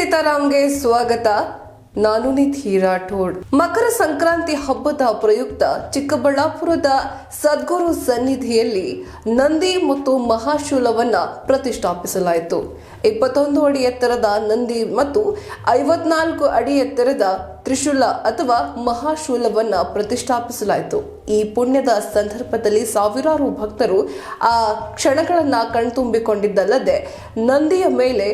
ಸೀತಾರಾಮ್ಗೆ ಸ್ವಾಗತ ನಾನು ನಿಧಿ ರಾಠೋಡ್ ಮಕರ ಸಂಕ್ರಾಂತಿ ಹಬ್ಬದ ಪ್ರಯುಕ್ತ ಚಿಕ್ಕಬಳ್ಳಾಪುರದ ಸದ್ಗುರು ಸನ್ನಿಧಿಯಲ್ಲಿ ನಂದಿ ಮತ್ತು ಮಹಾಶೂಲವನ್ನ ಪ್ರತಿಷ್ಠಾಪಿಸಲಾಯಿತು. ಇಪ್ಪತ್ತೊಂದು ಅಡಿ ಎತ್ತರದ ನಂದಿ ಮತ್ತು ಐವತ್ನಾಲ್ಕು ಅಡಿ ಎತ್ತರದ ತ್ರಿಶೂಲ ಅಥವಾ ಮಹಾಶೂಲವನ್ನ ಪ್ರತಿಷ್ಠಾಪಿಸಲಾಯಿತು. ಈ ಪುಣ್ಯದ ಸಂದರ್ಭದಲ್ಲಿ ಸಾವಿರಾರು ಭಕ್ತರು ಆ ಕ್ಷಣಗಳನ್ನ ಕಣ್ತುಂಬಿಕೊಂಡಿದ್ದಲ್ಲದೆ ನಂದಿಯ ಮೇಲೆ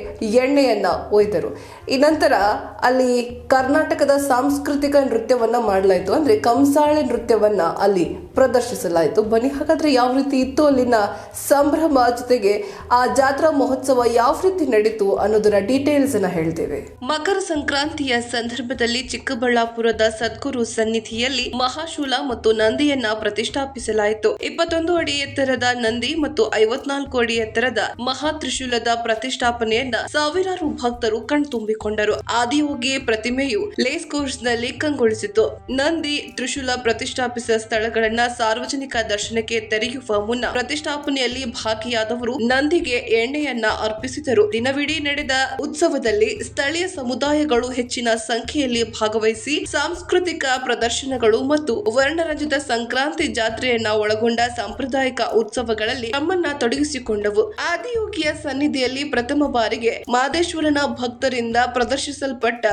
ಎಣ್ಣೆಯನ್ನ ಒಯ್ದರು. ಈ ನಂತರ ಅಲ್ಲಿ ಕರ್ನಾಟಕದ ಸಾಂಸ್ಕೃತಿಕ ನೃತ್ಯವನ್ನ ಮಾಡಲಾಯಿತು. ಅಂದ್ರೆ ಕಂಸಾಳೆ ನೃತ್ಯವನ್ನ ಅಲ್ಲಿ ಪ್ರದರ್ಶಿಸಲಾಯಿತು. ಬನ್ನಿ, ಹಾಗಾದ್ರೆ ಯಾವ ರೀತಿ ಇತ್ತು ಅಲ್ಲಿನ ಸಂಭ್ರಮ ಜೊತೆಗೆ ಆ ಜಾತ್ರಾ ಮಹೋತ್ಸವ ಯಾವ ರೀತಿ ನಡೀತು ಅನ್ನೋದರ ಡೀಟೇಲ್ಸ್ ಅನ್ನ ಹೇಳ್ತೇವೆ. ಮಕರ ಸಂಕ್ರಾಂತಿಯ ಸಂದರ್ಭದಲ್ಲಿ ಚಿಕ್ಕಬಳ್ಳಾಪುರದ ಸದ್ಗುರು ಸನ್ನಿಧಿಯಲ್ಲಿ ಮಹಾಶೂಲ ಮತ್ತು ನಂದಿಯನ್ನ ಪ್ರತಿಷ್ಠಾಪಿಸಲಾಯಿತು. ಇಪ್ಪತ್ತೊಂದು ಅಡಿ ಎತ್ತರದ ನಂದಿ ಮತ್ತು ಐವತ್ನಾಲ್ಕು ಅಡಿ ಎತ್ತರದ ಮಹಾ ತ್ರಿಶೂಲದ ಪ್ರತಿಷ್ಠಾಪನೆಯನ್ನ ಸಾವಿರಾರು ಭಕ್ತರು ಕಣ್ತುಂಬಿಕೊಂಡರು. ಆದಿಯೋಗಿ ಪ್ರತಿಮೆಯು ಲೇಸ್ ಕೋರ್ಸ್ನಲ್ಲಿ ಕಂಗೊಳಿಸಿತು. ನಂದಿ ತ್ರಿಶೂಲ ಪ್ರತಿಷ್ಠಾಪಿಸಿದ ಸ್ಥಳಗಳನ್ನ ಸಾರ್ವಜನಿಕ ದರ್ಶನಕ್ಕೆ ತೆರೆಯುವ ಮುನ್ನ ಪ್ರತಿಷ್ಠಾಪನೆಯಲ್ಲಿ ಭಾಗಿಯಾದವರು ನಂದಿಗೆ ಎಣ್ಣೆಯನ್ನ ಅರ್ಪಿಸಿದರು. ದಿನವಿಡೀ ನಡೆದ ಉತ್ಸವದಲ್ಲಿ ಸ್ಥಳೀಯ ಸಮುದಾಯಗಳು ಹೆಚ್ಚಿನ ಸಂಖ್ಯೆಯಲ್ಲಿ ಭಾಗವಹಿಸಿ ಸಾಂಸ್ಕೃತಿಕ ಪ್ರದರ್ಶನಗಳು ಮತ್ತು ವರ್ಣರಂಜಿತ ಸಂಕ್ರಾಂತಿ ಜಾತ್ರೆಯನ್ನ ಒಳಗೊಂಡ ಸಾಂಪ್ರದಾಯಿಕ ಉತ್ಸವಗಳಲ್ಲಿ ತಮ್ಮನ್ನ ತೊಡಗಿಸಿಕೊಂಡವು. ಆದಿಯೋಗಿಯ ಸನ್ನಿಧಿಯಲ್ಲಿ ಪ್ರಥಮ ಬಾರಿಗೆ ಮಾದೇಶ್ವರನ ಭಕ್ತರಿಂದ ಪ್ರದರ್ಶಿಸಲ್ಪಟ್ಟ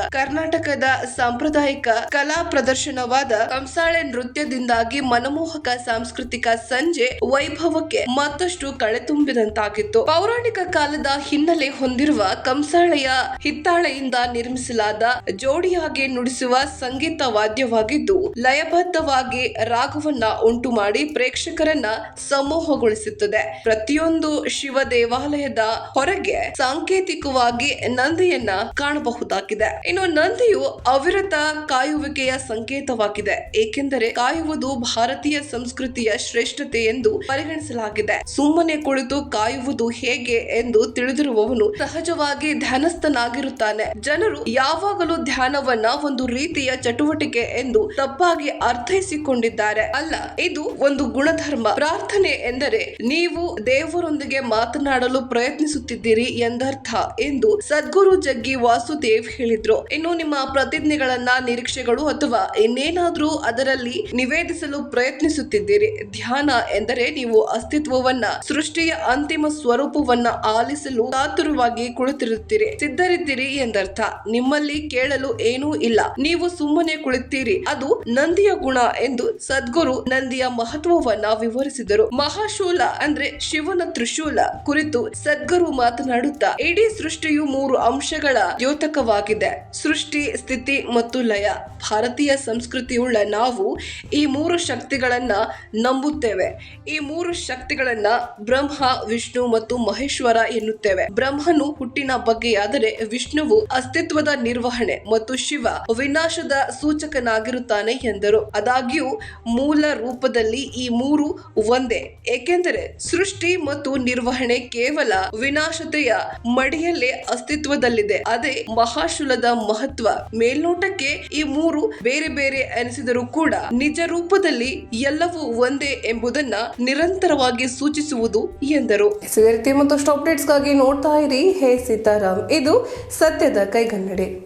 ಕರ್ನಾಟಕದ ಸಾಂಪ್ರದಾಯಿಕ ಕಲಾ ಪ್ರದರ್ಶನವಾದ ಕಂಸಾಳೆ ನೃತ್ಯದಿಂದಾಗಿ ಮನಮೋಹಕ ಸಾಂಸ್ಕೃತಿಕ ಸಂಜೆ ವೈಭವಕ್ಕೆ ಮತ್ತಷ್ಟು ಕಳೆ ತುಂಬಿದಂತಾಗಿತ್ತು ಪೌರಾಣಿಕ ಕಾಲದ ಹಿನ್ನೆಲೆ ಹೊಂದಿರುವ ಕಂಸಾಳೆಯ ಹಿತ್ತಾಳೆಯಿಂದ ನಿರ್ಮಿಸಲಾದ ಜೋಡಿಯಾಗಿ ನುಡಿಸುವ ಸಂಗೀತ ವಾದ್ಯವಾಗಿದ್ದು, ಲಯಬದ್ಧವಾಗಿ ರಾಗವನ್ನ ಉಂಟು ಮಾಡಿ ಪ್ರೇಕ್ಷಕರನ್ನ ಸಮೂಹಗೊಳಿಸುತ್ತದೆ. ಪ್ರತಿಯೊಂದು ಶಿವ ದೇವಾಲಯದ ಹೊರಗೆ ಸಾಂಕೇತಿಕವಾಗಿ ನಂದಿಯನ್ನ ಕಾಣಬಹುದಾಗಿದೆ. ಇನ್ನು ನಂದಿಯು ಅವಿರತ ಕಾಯುವಿಕೆಯ ಸಂಕೇತವಾಗಿದೆ, ಏಕೆಂದರೆ ಕಾಯುವುದು ಭಾರತೀಯ ಸಂಸ್ಕೃತಿಯ ಶ್ರೇಷ್ಠತೆ ಎಂದು ಪರಿಗಣಿಸಲಾಗಿದೆ. ಸುಮ್ಮನೆ ಕುಳಿತು ಕಾಯುವುದು ಹೇಗೆ ಎಂದು ತಿಳಿದಿರುವವನು ಸಹಜವಾಗಿ ಧ್ಯಾನಸ್ಥನಾಗಿರುತ್ತಾನೆ. ಜನರು ಯಾವಾಗಲೂ ಧ್ಯಾನವನ್ನ ಒಂದು ರೀತಿಯ ಚಟುವಟಿಕೆ ಎಂದು ತಪ್ಪಾಗಿ ಅರ್ಥೈಸಿಕೊಂಡಿದ್ದಾರೆ. ಅಲ್ಲ, ಇದು ಒಂದು ಗುಣಧರ್ಮ. ಪ್ರಾರ್ಥನೆ ಎಂದರೆ ನೀವು ದೇವರೊಂದಿಗೆ ಮಾತನಾಡಲು ಪ್ರಯತ್ನಿಸುತ್ತಿದ್ದೀರಿ ಎಂದರ್ಥ ಎಂದು ಸದ್ಗುರು ಜಗ್ಗಿ ವಾಸುದೇವ್ ಹೇಳಿದ್ರು. ಇನ್ನು ಪ್ರತಿಜ್ಞೆಗಳನ್ನ ನಿರೀಕ್ಷೆಗಳು ಅಥವಾ ಇನ್ನೇನಾದ್ರೂ ಅದರಲ್ಲಿ ನಿವೇದಿಸಲು ಪ್ರಯತ್ನಿಸುತ್ತಿದ್ದೀರಿ? ಧ್ಯಾನ ಎಂದರೆ ನೀವು ಅಸ್ತಿತ್ವವನ್ನ, ಸೃಷ್ಟಿಯ ಅಂತಿಮ ಸ್ವರೂಪವನ್ನ ಆಲಿಸಲು ಕಾತುರವಾಗಿ ಕುಳಿತಿರುತ್ತೀರಿ. ಸಿದ್ಧರಿದ್ದೀರಿ ಎಂದರ್ಥ. ನಿಮ್ಮಲ್ಲಿ ಕೇಳಲು ಏನೂ ಇಲ್ಲ. ನೀವು ಸುಮ್ಮನೆ ಕುಳಿತೀರಿ ಅದು ನಂದಿಯ ಗುಣ ಎಂದು ಸದ್ಗುರು ನಂದಿಯ ಮಹತ್ವವನ್ನ ವಿವರಿಸಿದರು. ಮಹಾಶೂಲ ಅಂದ್ರೆ ಶಿವನ ತ್ರಿಶೂಲ ಕುರಿತು ಸದ್ಗುರು ಮಾತನಾಡುತ್ತಾ, ಇಡೀ ಸೃಷ್ಟಿಯು ಮೂರು ಅಂಶಗಳ ದ್ಯೋತಕವಾಗಿದೆ. ಸೃಷ್ಟಿ ಸ್ಥಿತಿ ಮತ್ತು ಲಯ. ಭಾರತೀಯ ಸಂಸ್ಕೃತಿಯುಳ್ಳ ನಾವು ಈ ಮೂರು ಶಕ್ತಿಗಳನ್ನ ನಂಬುತ್ತೇವೆ. ಈ ಮೂರು ಶಕ್ತಿಗಳನ್ನ ಬ್ರಹ್ಮ, ವಿಷ್ಣು ಮತ್ತು ಮಹೇಶ್ವರ ಎನ್ನುತ್ತೇವೆ. ಬ್ರಹ್ಮನು ಹುಟ್ಟಿನ ಬಗ್ಗೆಯಾದರೆ ವಿಷ್ಣುವು ಅಸ್ತಿತ್ವದ ನಿರ್ವಹಣೆ ಮತ್ತು ಶಿವ ವಿನಾಶದ ಸೂಚಕನಾಗಿರುತ್ತಾನೆ ಎಂದರು. ಆದಾಗ್ಯೂ ಮೂಲ ರೂಪದಲ್ಲಿ ಈ ಮೂರು ಒಂದೇ. ಏಕೆಂದರೆ ಸೃಷ್ಟಿ ಮತ್ತು ನಿರ್ವಹಣೆ ಕೇವಲ ವಿನಾಶತೆಯ ಮಡಿಯಲ್ಲೇ ಅಸ್ತಿತ್ವದಲ್ಲಿದೆ. ಅದೇ ಮಹಾಶುಲದ ಮಹತ್ವ ಮೇಲ್ನೋಟಕ್ಕೆ ಈ ಮೂರು ಬೇರೆ ಬೇರೆ ಅನಿಸಿದರೂ ಕೂಡ ನಿಜ ರೂಪದಲ್ಲಿ ಎಲ್ಲವೂ ಒಂದೇ ಎಂಬುದನ್ನ ನಿರಂತರವಾಗಿ ಸೂಚಿಸುವುದು ಎಂದರು. ಇದೇ ರೀತಿ ಮತ್ತಷ್ಟು ಅಪ್ಡೇಟ್ಸ್ಗಾಗಿ ನೋಡ್ತಾ ಇರಿ. ಹೇ ಸೀತಾರಾಮ್, ಇದು ಸತ್ಯದ ಕೈಗನ್ನಡಿ.